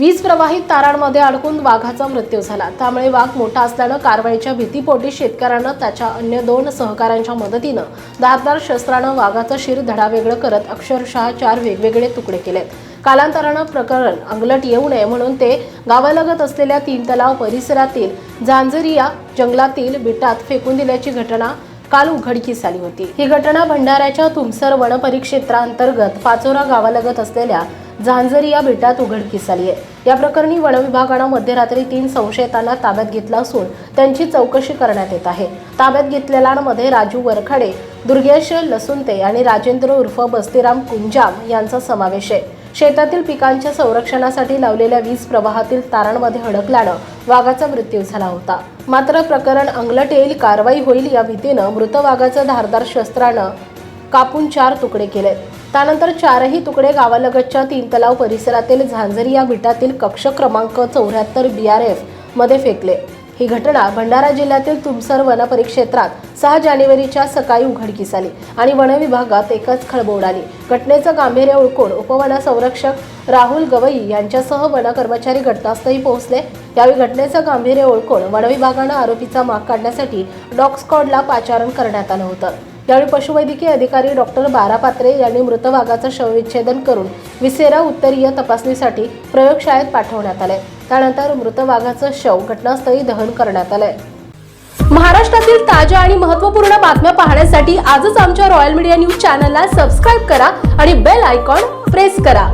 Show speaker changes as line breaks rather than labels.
वीज प्रवाहित तारांमध्ये अडकून वाघाचा मृत्यू झाला. त्यामुळे वाघ मोठा असल्यानं कारवाईच्या भीतीपोटी शेतकऱ्यानं त्याच्या अन्य दोन सहकाऱ्यांच्या मदतीनं धारदार शस्त्रानं वाघाचं शिर धडावेगळं करत अक्षरशः चार वेगवेगळे तुकडे केलेत. कालांतरानं प्रकरण अंगलट येऊ नये म्हणून ते गावालगत असलेल्या तीन तलाव परिसरातील झांझरिया जंगलातील बिटात फेकून दिल्याची घटना काल उघडकीस आली होती. ही घटना भंडाऱ्याच्या तुमसर वनपरिक्षेत्रांतर्गत पाचोरा गावालगत असलेल्या झांझरिया बेटात उघडकीस आली आहे. या प्रकरणी वनविभागानं मध्यरात्री तीन संशयितांना ताब्यात घेतलं असून त्यांची चौकशी करण्यात येत आहे. ताब्यात घेतलेल्यांमध्ये राजू वरखडे दुर्गेश लसुंते आणि राजेंद्र उर्फ बस्तीराम कुंजाम यांचा समावेश आहे. शेतातील पिकांच्या संरक्षणासाठी लावलेल्या वीज प्रवाहातील तारांमध्ये अडकल्यानं वाघाचा मृत्यू झाला होता. मात्र प्रकरण अंगलट येईल कारवाई होईल या भीतीनं मृत वाघाचं धारदार शस्त्रानं कापून चार तुकडे केले त्यानंतर चारही तुकडे गावालगतच्या तीन तलाव परिसरातील झांझरी या विटातील कक्ष क्रमांक चौऱ्याहत्तर बी आर एफमध्ये फेकले. ही घटना भंडारा जिल्ह्यातील तुमसर वनपरिक्षेत्रात सहा जानेवारीच्या सकाळी उघडकीस आली आणि वनविभागात एकच खळबळ उडाली घटनेचं गांभीर्य ओळखून उपवन संरक्षक राहुल गवई यांच्यासह वन कर्मचारी घटनास्थळी पोहोचले. यावेळी घटनेचं गांभीर्य ओळखून वनविभागानं आरोपीचा माग काढण्यासाठी डॉग स्कॉडला पाचारण करण्यात आलं होतं. यावेळी पशुवैद्यकीय अधिकारी डॉक्टर बारा पात्रे यांनी मृत वाघाचं शवविच्छेदन करून विसेरा उत्तरीय तपासणीसाठी प्रयोगशाळेत पाठवण्यात आले. त्यानंतर मृत वाघाचं शव घटनास्थळी दहन करण्यात आलंय. महाराष्ट्रातील ताज्या आणि महत्त्वपूर्ण बातम्या पाहण्यासाठी आजच आमच्या रॉयल मीडिया न्यूज चॅनलला सबस्क्राईब करा आणि बेल आयकॉन प्रेस करा.